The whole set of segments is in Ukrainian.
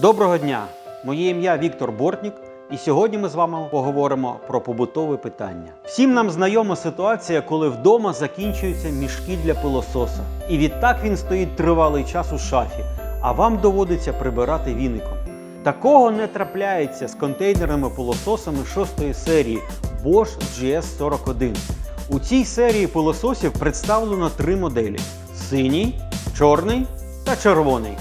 Доброго дня! Моє ім'я Віктор Бортнік, і сьогодні ми з вами поговоримо про побутове питання. Всім нам знайома ситуація, коли вдома закінчуються мішки для пилососа, і відтак він стоїть тривалий час у шафі, а вам доводиться прибирати віником. Такого не трапляється з контейнерними пилососами шостої серії Bosch GS41. У цій серії пилососів представлено три моделі: синій, чорний та червоний.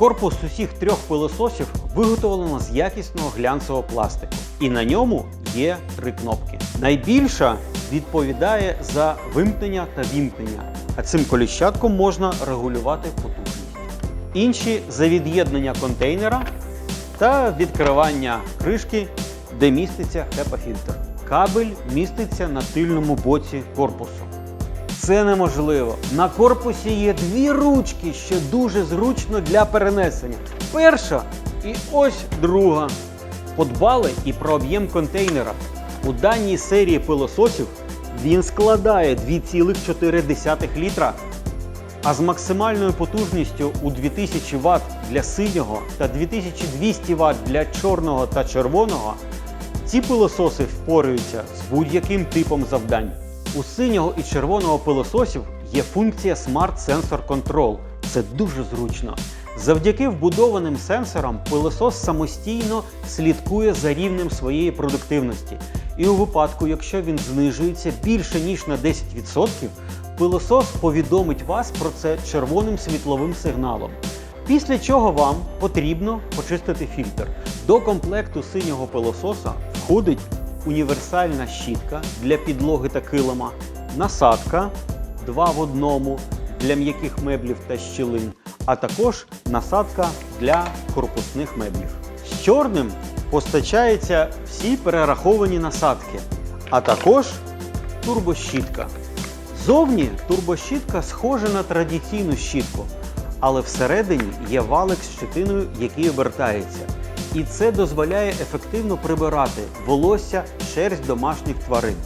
Корпус усіх трьох пилососів виготовлено з якісного глянцевого пластику, і на ньому є три кнопки. Найбільша відповідає за вимкнення та вімкнення, а цим коліщатком можна регулювати потужність. Інші за від'єднання контейнера та відкривання кришки, де міститься HEPA-фільтр. Кабель міститься на тильному боці корпусу. Це неможливо. На корпусі є дві ручки, що дуже зручно для перенесення. Перша і ось друга. Подбали і про об'єм контейнера. У даній серії пилососів він складає 2,4 літра, а з максимальною потужністю у 2000 Вт для синього та 2200 Вт для чорного та червоного. Ці пилососи впораються з будь-яким типом завдань. У синього і червоного пилососів є функція Smart Sensor Control. Це дуже зручно. Завдяки вбудованим сенсорам пилосос самостійно слідкує за рівнем своєї продуктивності. І у випадку, якщо він знижується більше ніж на 10%, пилосос повідомить вас про це червоним світловим сигналом. Після чого вам потрібно почистити фільтр. До комплекту синього пилососа входить універсальна щітка для підлоги та килима, насадка 2 в одному для м'яких меблів та щілин, а також насадка для корпусних меблів. З чорним постачаються всі перераховані насадки, а також турбощітка. Зовні турбощітка схожа на традиційну щітку, але всередині є валик з щитиною, який обертається. І це дозволяє ефективно прибирати волосся, шерсть домашніх тварин.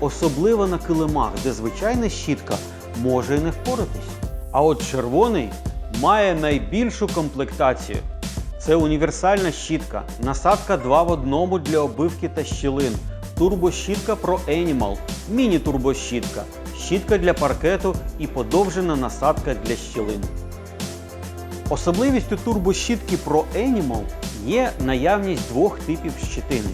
Особливо на килимах, де звичайна щітка може і не впоратись. А от червоний має найбільшу комплектацію. Це універсальна щітка, насадка 2 в одному для обивки та щілин, турбощітка Pro Animal, міні-турбощітка, щітка для паркету і подовжена насадка для щілин. Особливістю турбощітки Pro Animal є наявність двох типів щитини.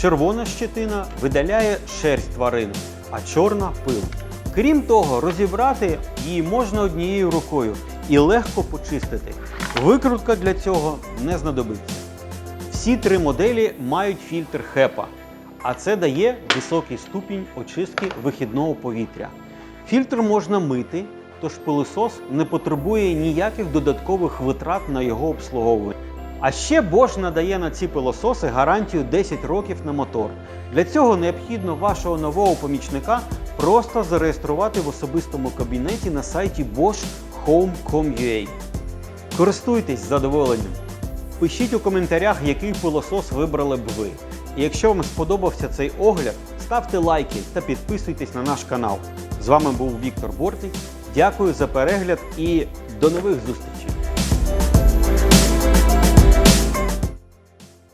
Червона щитина видаляє шерсть тварин, а чорна пил. Крім того, розібрати її можна однією рукою і легко почистити. Викрутка для цього не знадобиться. Всі три моделі мають фільтр HEPA, а це дає високий ступінь очистки вихідного повітря. Фільтр можна мити, тож пилосос не потребує ніяких додаткових витрат на його обслуговування. А ще Bosch надає на ці пилососи гарантію 10 років на мотор. Для цього необхідно вашого нового помічника просто зареєструвати в особистому кабінеті на сайті Bosch. Користуйтесь задоволенням. Пишіть у коментарях, який пилосос вибрали б ви. І якщо вам сподобався цей огляд, ставте лайки та підписуйтесь на наш канал. З вами був Віктор Бортник. Дякую за перегляд і до нових зустрічей!